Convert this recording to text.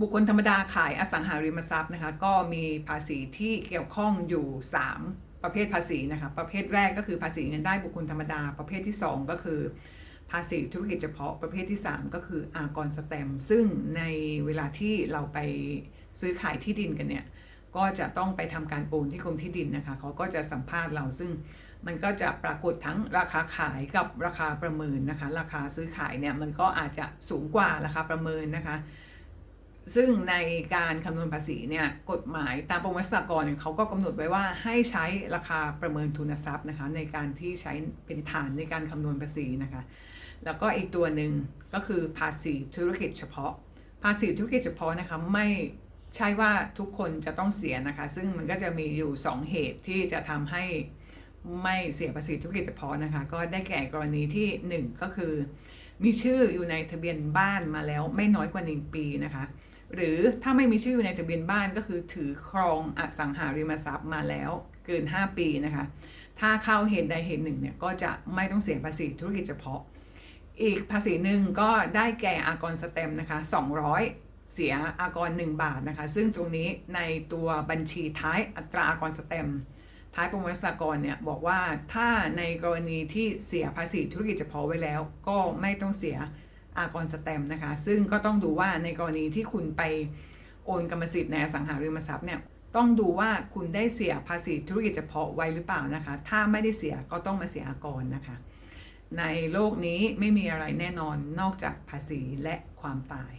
บุคคลธรรมดาขายอสังหาริมทรัพย์นะคะก็มีภาษีที่เกี่ยวข้องอยู่ 3 ประเภทภาษีนะคะประเภทแรกก็คือภาษีเงินได้บุคคลธรรมดา ประเภทที่ 2 ก็คือ ภาษีธุรกิจเฉพาะประเภทที่ 3 ก็คืออากรสแตมซึ่งในเวลาที่เราไปซื้อขายที่ดินกันเนี่ยก็จะต้องไปทำการโอนที่กรมที่ดินนะคะเขาก็จะสัมภาษณ์เราซึ่งมันก็จะปรากฏทั้งราคาขายกับราคาประเมินนะคะ ราคาซื้อขายเนี่ยมันก็อาจจะสูงกว่าราคาประเมินนะคะ ซึ่งในการคำนวณภาษีเนี่ยกฎหมายตามประมวลสากรเนี่ยเขาก็กำหนดไว้ว่าให้ใช้ราคาประเมินทุนทรัพย์นะคะในการที่ใช้เป็นฐานในการคำนวณภาษีนะคะแล้วก็อีกตัวหนึ่งก็คือภาษีธุรกิจเฉพาะ ภาษีธุรกิจเฉพาะนะคะไม่ใช่ว่าทุกคนจะต้องเสียนะคะ ซึ่งมันก็จะมีอยู่ 2 เหตุที่จะทำให้ไม่เสียภาษีธุรกิจเฉพาะนะคะ ก็ได้แก่กรณีที่ 1 ก็คือ มีชื่ออยู่ในทะเบียนบ้านมาแล้วไม่น้อยกว่า 1 ปีนะคะ หรือถ้าไม่มีชื่ออยู่ในทะเบียนบ้านก็คือถือครองอสังหาริมทรัพย์มาแล้วเกิน 5 ปีนะคะ ถ้าเข้าเหตุใดเหตุหนึ่งเนี่ยก็จะไม่ต้องเสียภาษีธุรกิจเฉพาะ อีกภาษีหนึ่งก็ได้แก่อากรสแตมนะคะ 200เสียอากร 1 บาทนะคะ ซึ่งตรงนี้ในตัวบัญชีท้ายอัตราอากรสแตม ป์ท้ายประมวลสากรเนี่ยบอกว่าถ้าในกรณีที่เสียภาษีธุรกิจเฉพาะไว้แล้ว ก็ไม่ต้องเสียอากรสแตมนะคะ ซึ่งก็ต้องดูว่าในกรณีที่คุณไปโอนกรรมสิทธิ์ในอสังหาริมทรัพย์เนี่ยต้องดูว่าคุณได้เสียภาษีธุรกิจเฉพาะไว้หรือเปล่านะคะ ถ้าไม่ได้เสียก็ต้องมาเสียอากรนะคะ ในโลกนี้ไม่มีอะไรแน่นอนนอกจากภาษีและความตาย